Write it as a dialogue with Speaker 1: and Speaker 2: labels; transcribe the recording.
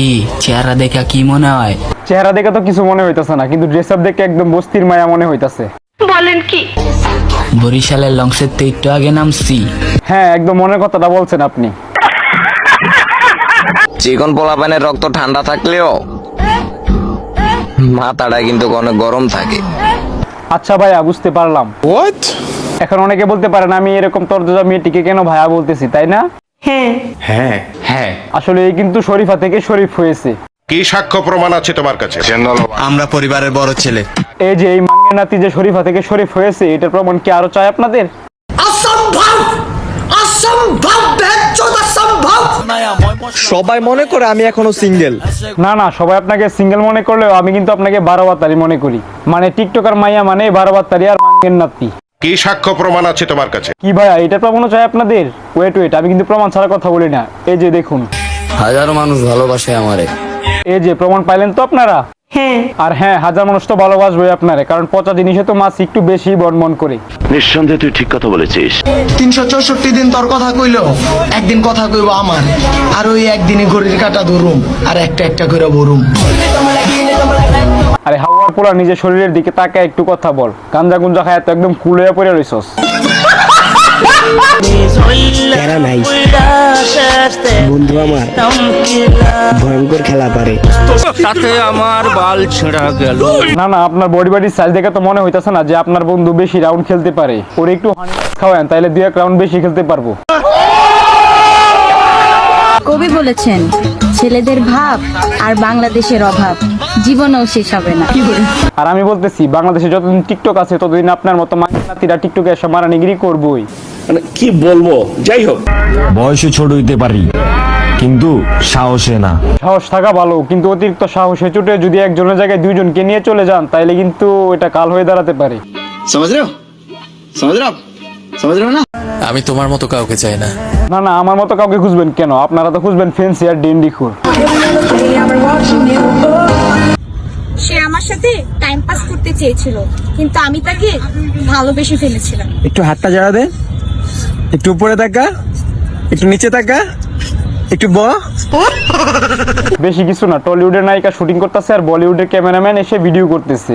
Speaker 1: কি? চেহারা দেখা কি মনে হয়?
Speaker 2: চেহারা দেখে তো কিছু মনে হইতাছে না কিন্তু ড্রেস আপ দেখে একদম বস্তির মায়া মনে হইতাছে। বলেন কি?
Speaker 1: বরিশালের লংসের তো একটু আগে নামছি।
Speaker 2: হ্যাঁ একদম মনের কথাটা বলছেন আপনি।
Speaker 3: চিকন পোলাপানের রক্ত ঠান্ডা থাকলেও মাথাটা কিন্তু অনেক গরম থাকে।
Speaker 2: আচ্ছা ভাইয়া বুঝতে পারলাম। এখন অনেকে বলতে পারেন আমি এরকম তর্জা মেয়েটিকে কেন ভাইয়া বলতেছি তাই না?
Speaker 4: হ্যাঁ। হ্যাঁ।
Speaker 2: আসলে এই কিন্তু শরীফা থেকে শরীফ হয়েছে।
Speaker 5: কি সাক্ষ্য প্রমাণ আছে তোমার কাছে?
Speaker 4: আমরা পরিবারের বড় ছেলে।
Speaker 2: এই যে এই মাঙ্গের নাতি যে শরীফা থেকে শরীফ হয়েছে এটার প্রমাণ কি আরও চাই আপনাদের?
Speaker 6: সবাই মনে করে আমি এখনও সিঙ্গেল
Speaker 2: না না সবাই আপনাকে সিঙ্গেল মনে করলেও আমি কিন্তু আপনাকে বারো বাত্তারি মনে করি। মানে টিকটকার মাইয়া মানে বারো বাত্তারি আর মাঙ্গের নাতি।
Speaker 5: কি সাক্ষ্য প্রমাণ আছে তোমার কাছে?
Speaker 2: কি ভাইয়া এটার প্রমাণও চাই আপনাদের? ওয়েট ওয়েট আমি কিন্তু প্রমাণ ছাড়া কথা বলি না। এই যে দেখুন।
Speaker 1: হাজারো মানুষ ভালোবাসে আমারে।
Speaker 2: এই যে প্রমাণ পাইলেন তো আপনারা? আর হ্যাঁ হাজার মানুষ তো ভালোবাসবে আপনারে কারণ পচা জিনিসে তো মাছ একটু বেশি বনমন করে।
Speaker 7: নিঃসন্দেহে তুই ঠিক কথা বলেছিস।
Speaker 6: তিনশো চৌষট্টি দিন তোর কথা কইল একদিন কথা কইব আমার। আর ওই একদিনে ঘড়ির কাটা ধরুম আর একটা একটা করে ভরুম।
Speaker 2: আরে হাওয়ার পোলা নিজের শরীরের দিকে তাকায় একটু কথা বল। গাঞ্জা গুঞ্জা খায় তো একদম কুলে পড়ে রইছস।
Speaker 8: নাই। বন্ধু আমার ভয়ঙ্কর খেলা পারে।
Speaker 2: না না আপনার বডি বডির সাইজ দেখে তো মনে হইতাছে না যে আপনার বন্ধু বেশি রাউন্ড খেলতে পারে। ওর একটু হানি খাওয়ান তাইলে দুই এক রাউন্ড বেশি খেলতে পারব।
Speaker 9: কবি বলেছেন ছেলেদের ভাব আর বাংলাদেশের অভাব জীবনেও শেষ হবে না।
Speaker 2: আর আমি বলতেছি বাংলাদেশে যতদিন টিকটক আছে ততদিন আপনার মতো মাইনাতিরা টিকটকে এসে মারানিগিরি করবই।
Speaker 7: মানে কি বলব? যাই হোক।
Speaker 10: বয়সে ছোট হইতে পারি কিন্তু সাহসে না।
Speaker 2: সাহস থাকা ভালো কিন্তু অতিরিক্ত সাহসে চুটে যদি একজনের জায়গায় দুইজনকে নিয়ে চলে যান তাইলে কিন্তু এটা কাল হয়ে দাঁড়াতে পারে।
Speaker 4: আমি তোমার মতো কাউকে চাই না।
Speaker 2: না না আমার মতো কাউকে খুঁজবেন কেন? আপনারা তো খুঁজবেন ফেন্সি আর ডেন্ডি খুর
Speaker 9: সে আমার সাথে টাইম পাস করতে চেয়েছিল কিন্তু আমি তাকে ভালোবেসে ফেলেছিলাম।
Speaker 6: একটু হাতটা জাড়া দে। একটু উপরে তাকা একটু নিচে তাকা একটু ব।
Speaker 2: বেশি কিছু না টলিউডের নায়িকা শুটিং করতেছে আর বলিউডের ক্যামেরাম্যান এসে ভিডিও করতেছে।